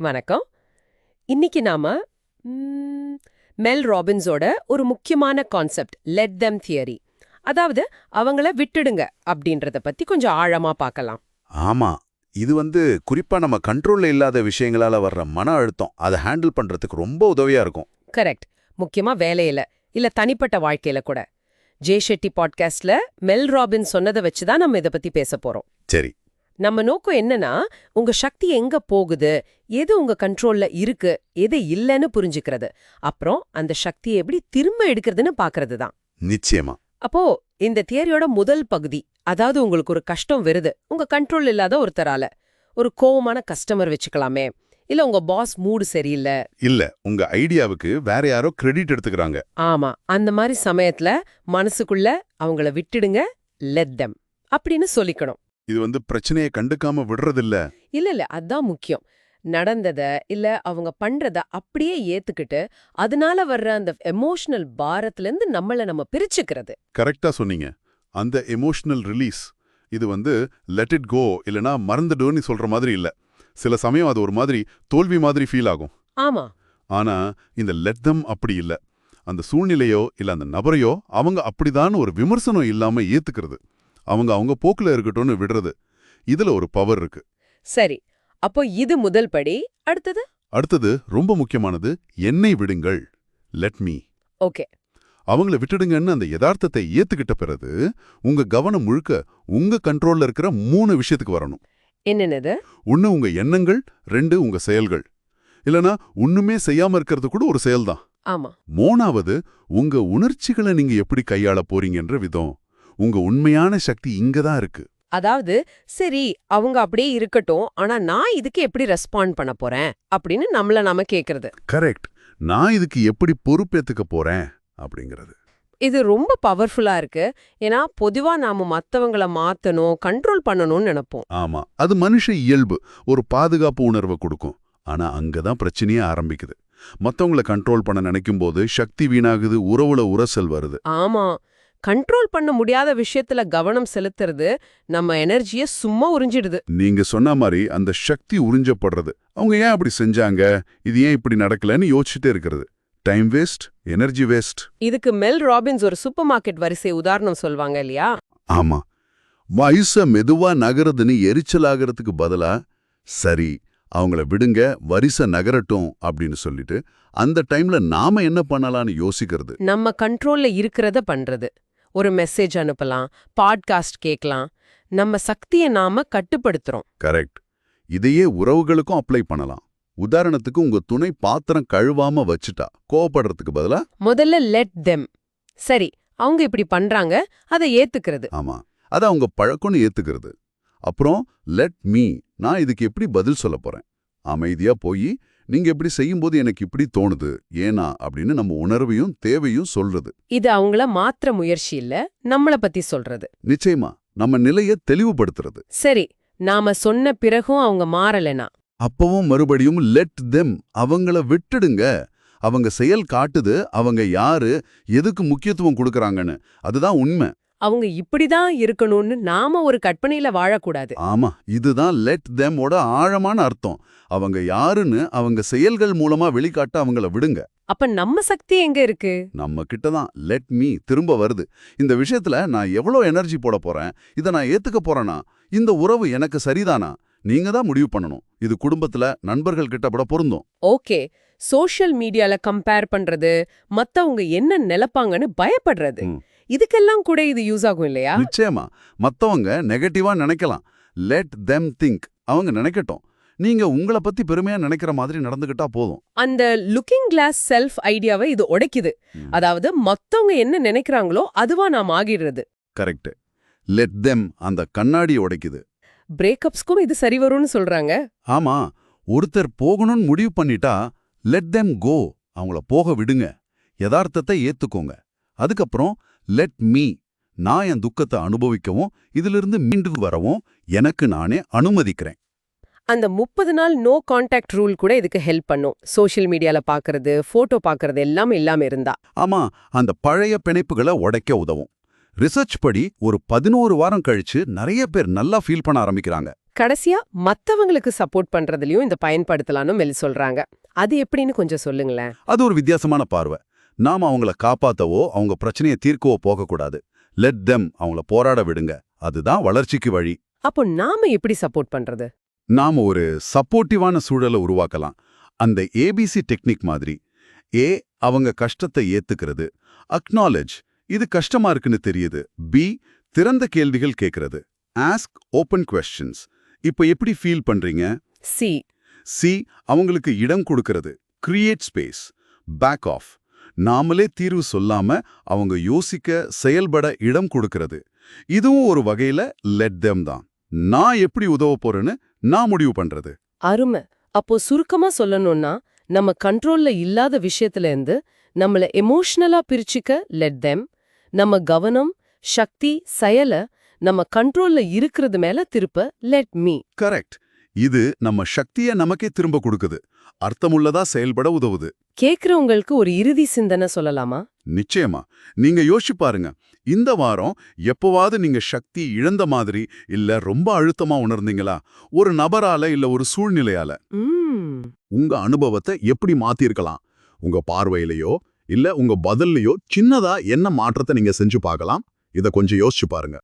வணக்கம். இன்னைக்கு நாம மெல் ராபின்ஸோட ஒரு முக்கியமான கான்செப்ட் லெட் them தியரி. அதாவது அவங்கள விட்டுடுங்க அப்படின்றத பத்தி கொஞ்சம் ஆழமா பார்க்கலாம். ஆமா இது வந்து குறிப்பா நம்ம கண்ட்ரோல்ல இல்லாத விஷயங்களால வர்ற மன அழுத்தம் அதை ஹேண்டில் பண்றதுக்கு ரொம்ப உதவியா இருக்கும். கரெக்ட். முக்கியமா வேலையில இல்ல தனிப்பட்ட வாழ்க்கையில கூட. ஜே ஷெட்டி பாட்காஸ்ட்ல மெல் ராபின் சொன்னதை வச்சு தான் நம்ம இதை பத்தி பேச போறோம். சரி நம்ம நோக்கம் என்னன்னா உங்க சக்தி எங்க போகுது? எது உங்க கண்ட்ரோல்ல இருக்கு? எது இல்லைன்னு புரிஞ்சுக்கிறது. அப்புறம் அந்த சக்தியை எப்படி திரும்ப எடுக்கிறதுன்னு பாக்குறது தான். நிச்சயமா. அப்போ இந்த தியரியோட முதல் பகுதி அதாவது உங்களுக்கு ஒரு கஷ்டம் வருது உங்க கண்ட்ரோல் இல்லாத ஒருத்தரால ஒரு கோவமான கஸ்டமர் வச்சுக்கலாமே இல்ல உங்க பாஸ் மூடு சரியில்லை. இல்ல உங்க ஐடியாவுக்கு வேற யாரோ கிரெடிட் எடுத்துக்கறாங்க. ஆமா அந்த மாதிரி சமயத்துல மனசுக்குள்ள அவங்கள விட்டுடுங்க them அப்படின்னு சொல்லிக்கணும். இது வந்து பிரச்சனையை கண்டுக்காம விடுறதில்ல. இல்ல இல்ல. அதான் முக்கியம். நடந்தத இல்ல அவங்க பண்றத அப்படியே ஏத்துக்கிட்டு அதனால வர்ற அந்த எமோஷனல் பாரத்துல இருந்து நம்மள நம்ம பிரிச்சுக்கிறது. கரெக்டா சொன்னீங்க. அந்த எமோஷனல் ரிலீஸ் இது வந்து லெட் இட் கோ இல்லனா மறந்துடுன்னு சொல்ற மாதிரி இல்ல. சில சமயம் அது ஒரு மாதிரி தோல்வி மாதிரி ஃபீல் ஆகும். ஆமா. ஆனா இந்த லெட் தம் அப்படி இல்ல. அந்த சூழ்நிலையோ இல்ல அந்த நபரையோ அவங்க அப்படிதான் ஒரு விமர்சனம் இல்லாம ஏத்துக்கிறது. அவங்க அவங்க போக்குல இருக்கட்டும்னு விடுறது. இதுல ஒரு பவர் இருக்கு. சரி. அப்போ இது முதல் படி. அடுத்தது? அடுத்தது ரொம்ப முக்கியமானது என்னை விடுங்கள். Let me okay. அவங்கள விட்டுடுங்கன்னு அந்த யதார்த்தத்தை ஏத்துக்கிட்ட பிறகு உங்க கவனம் முழுக்க உங்க கண்ட்ரோல்ல இருக்கிற மூணு விஷயத்துக்கு வரணும். என்னென்னது? ஒன்னு உங்க எண்ணங்கள் ரெண்டு உங்க செயல்கள். இல்லனா ஒண்ணுமே செய்யாம இருக்கிறது கூட ஒரு செயல்தான். ஆமா. மூணாவது உங்க உணர்ச்சிகளை நீங்க எப்படி கையாள போறீங்கன்ற விதம். உங்க உண்மையான சக்தி இங்க தான் இருக்கு. அதாவது சரி அவங்க அப்படியே இருக்கட்டும் ஆனா நான் இதுக்கு எப்படி ரெஸ்பாண்ட் பண்ண போறேன்? அப்படின்னு நம்மள நாம கேக்குறது. கரெக்ட் நான் இதுக்கு எப்படி பொறுப்பேத்துக்க போறேன்? அப்படிங்கிறது. இது ரொம்ப பவர்ஃபுல்லா இருக்கு. ஏன்னா பொதுவா நாம மத்தவங்கள மாத்தணும் கண்ட்ரோல் பண்ணணும்னு நினைப்போம். ஆமா. அது மனுஷ இயல்பு. ஒரு பாதுகாப்பு உணர்வை கொடுக்கும். ஆனா அங்கதான் பிரச்சனையே ஆரம்பிக்குது. மத்தவங்கள கண்ட்ரோல் பண்ண நினைக்கும் போது சக்தி வீணாகுது உறவுல உரசல் வருது. ஆமா. கண்ட்ரோல் பண்ண முடியாத விஷயத்துல கவனம் செலுத்துறது நம்ம எனர்ஜிய சும்மா உறிஞ்சிடுது. நீங்க சொன்ன மாதிரி அந்த சக்தி உறிஞ்சப்படுறது. அவங்க ஏன் அப்படி செஞ்சாங்க? இது ஏன் இப்படி நடக்கலன்னு யோசிச்சுட்டே இருக்கிறது. டைம் வேஸ்ட் எனர்ஜி வேஸ்ட் இதுக்கு மெல் ராபின்ஸ் ஒரு சூப்பர் மார்க்கெட் வரிசை உதாரணம் சொல்வாங்க இல்லையா? ஆமா. வயச மெதுவா நகருதுன்னு எரிச்சலாகிறதுக்கு பதிலா சரி அவங்கள விடுங்க வரிசை நகரட்டும் அப்படின்னு சொல்லிட்டு அந்த டைம்ல நாம என்ன பண்ணலாம்னு யோசிக்கிறது? நம்ம கண்ட்ரோல்ல இருக்கிறத பண்றது. ஒரு மெசேஜ் அனுப்பலாம் பாட்காஸ்ட் கேட்கலாம் நம்ம சக்தியை நாம கட்டுப்படுத்துறோம். கரெக்ட் இதையே உறவுகளுக்கும் அப்ளை பண்ணலாம். உதாரணத்துக்கு உங்க துணை பாத்திரம் கழுவாம வச்சுட்டா கோவப்படுறதுக்கு பதிலா? முதல்ல லெட் them. சரி அவங்க இப்படி பண்றாங்க அதை ஏத்துக்கிறது. ஆமா. அத அவங்க பழக்கம்னு ஏத்துக்கிறது. அப்புறம் லெட் மீ நான் இதுக்கு எப்படி பதில் சொல்ல போறேன்? அமைதியா போய் நீங்க இப்படி செய்யும்போது எனக்கு இப்படி தோணுது. ஏனா அப்படின்னு நம்ம உணர்வையும் தேவையும் சொல்றது. இது அவங்கள மாற்ற முயற்சி இல்ல நம்மள பத்தி சொல்றது. நிச்சயமா நம்ம நிலைய தெளிவுபடுத்துறது. சரி நாம சொன்ன பிறகும் அவங்க மாறலனா? அப்பவும் மறுபடியும் லெட் தெம் அவங்கள விட்டுடுங்க. அவங்க செயல் காட்டுது அவங்க யாரு எதுக்கு முக்கியத்துவம் கொடுக்கறாங்கன்னு. அதுதான் உண்மை. அவங்க இப்படிதான் இருக்கணும்னு நாம ஒரு கற்பனையில வாழக்கூடாது. ஆமா இதுதான் லெட் தெமோட ஆழமான அர்த்தம். அவங்க யாருன்னு அவங்க செயல்கள் மூலமா வெளிக்காட்ட அவங்கள விடுங்க. அப்ப நம்ம சக்தி எங்க இருக்கு? நம்ம கிட்ட தான் லெட் மீ திரும்ப வருது. இந்த விஷயத்துல நான் எவ்வளோ எனர்ஜி போட போறேன்? இதை நான் ஏத்துக்க போறேனா? இந்த உறவு எனக்கு சரிதானா? நீங்க தான் முடிவு பண்ணணும். இது குடும்பத்துல நண்பர்கள் கிட்ட கூட பொருந்தும். ஓகே. சோஷியல் மீடியால கம்பேர் பண்றது மத்தவங்க என்ன நினைப்பாங்கன்னு பயப்படுறது. இதுக்கெல்லாம் கூட இது யூஸ் ஆகும் இல்லையா? நிச்சயமா. மத்தவங்க நெகட்டிவா நினைக்கலாம். லெட் தெம் திங்க் அவங்க நினைக்கட்டும். நீங்க உங்களை பத்தி பெருமையா நினைக்கிற மாதிரி நடந்துகிட்டா போதும். அந்த லுக்கிங் கிளாஸ் செல்ஃப் ஐடியாவை இது உடைக்குது. அதாவது மத்தவங்க என்ன நினைக்கிறாங்களோ அதுவா நாம் ஆகிடுறது. கரெக்ட் லெட் தெம் அந்த கண்ணாடியை உடைக்குது. பிரேக்கப்ஸ்க்கும் இது சரி வரும்னு சொல்றாங்க. ஆமா. ஒருத்தர் போகணும்னு முடிவு பண்ணிட்டா லெட் தெம் கோ அவங்கள போக விடுங்க. யதார்த்தத்தை ஏத்துக்கோங்க. அதுக்கப்புறம் லெட் மீ நான் என் துக்கத்தை அனுபவிக்கவும் இதிலிருந்து மீண்டு வரவும் எனக்கு நானே அனுமதிக்கிறேன். அந்த முப்பது நாள் நோ கான்டாக்ட் ரூல் கூட இதுக்கு ஹெல்ப் பண்ணும். சோஷியல் மீடியால பாக்குறது போட்டோ பாக்குறது எல்லாம் இல்லாம இருந்தா. ஆமா அந்த பழைய பிணைப்புகளை உடைக்க உதவும். ரிசர்ச் படி ஒரு பதினோரு வாரம் கழிச்சு நிறைய பேர் நல்லா ஃபீல் பண்ண ஆரம்பிக்கிறாங்க. கடைசியா மத்தவங்களுக்கு சப்போர்ட் பண்றதுலயும் இந்த பயன்படுத்தலாம்னு மெல் சொல்றாங்க. அது எப்படின்னு கொஞ்சம் சொல்லுங்களேன். அது ஒரு வித்தியாசமான பார்வை. நாம அவங்கள காப்பாத்தவோ அவங்க பிரச்சனையை தீர்க்கவோ போகக்கூடாது. லெட் தெம் அவங்கள போராட விடுங்க. அதுதான் வளர்ச்சிக்கு வழி. அப்போ நாம எப்படி சப்போர்ட் பண்றது? நாம ஒரு சப்போர்ட்டிவான சூழலை உருவாக்கலாம். அந்த ஏபிசி டெக்னிக் மாதிரி ஏ அவங்க கஷ்டத்தை ஏத்துக்கிறது அக்னாலேஜ் இது கஷ்டமா இருக்குன்னு தெரியுது. பி திறந்த கேள்விகள் கேட்கறது ஆஸ்க் ஓப்பன் கொஸ்டின்ஸ் இப்போ எப்படி ஃபீல் பண்றீங்க? சி சி அவங்களுக்கு இடம் கொடுக்கிறது கிரியேட் ஸ்பேஸ் பேக் ஆஃப் நாமளே தீர்வு சொல்லாம அவங்க யோசிக்க செயல்பட இடம் கொடுக்கிறது. இதுவும் ஒரு வகையில லெட் them தான். நான் எப்படி உதவ போறேன்னு நான் முடிவு பண்றது. அருமை. அப்போ சுருக்கமா சொல்லணும்னா நம்ம கண்ட்ரோல்ல இல்லாத விஷயத்துல இருந்து நம்மள எமோஷனலா பிரிச்சுக்க லெட் them நம்ம கவனம் சக்தி செயல நம்ம கண்ட்ரோல்ல இருக்கிறது மேல திருப்ப லெட் மீ கரெக்ட் இது நம்ம சக்திய நமக்கே திரும்ப கொடுக்குது. அர்த்தமுள்ளதா செயல்பட உதவுது. கேக்குறவங்களுக்கு ஒரு இறுதி சிந்தனை சொல்லலாமா? நிச்சயமா. நீங்க யோசிச்சு பாருங்க. இந்த வாரம் எப்பவாவது நீங்க சக்தி இழந்த மாதிரி இல்ல ரொம்ப அழுத்தமா உணர்ந்தீங்களா? ஒரு நபரால இல்ல ஒரு சூழ்நிலையால. உங்க அனுபவத்தை எப்படி மாத்திருக்கலாம்? உங்க பார்வையிலையோ இல்ல உங்க பதில்லையோ சின்னதா என்ன மாற்றத்தை நீங்க செஞ்சு பார்க்கலாம்? இத கொஞ்சம் யோசிச்சு பாருங்க.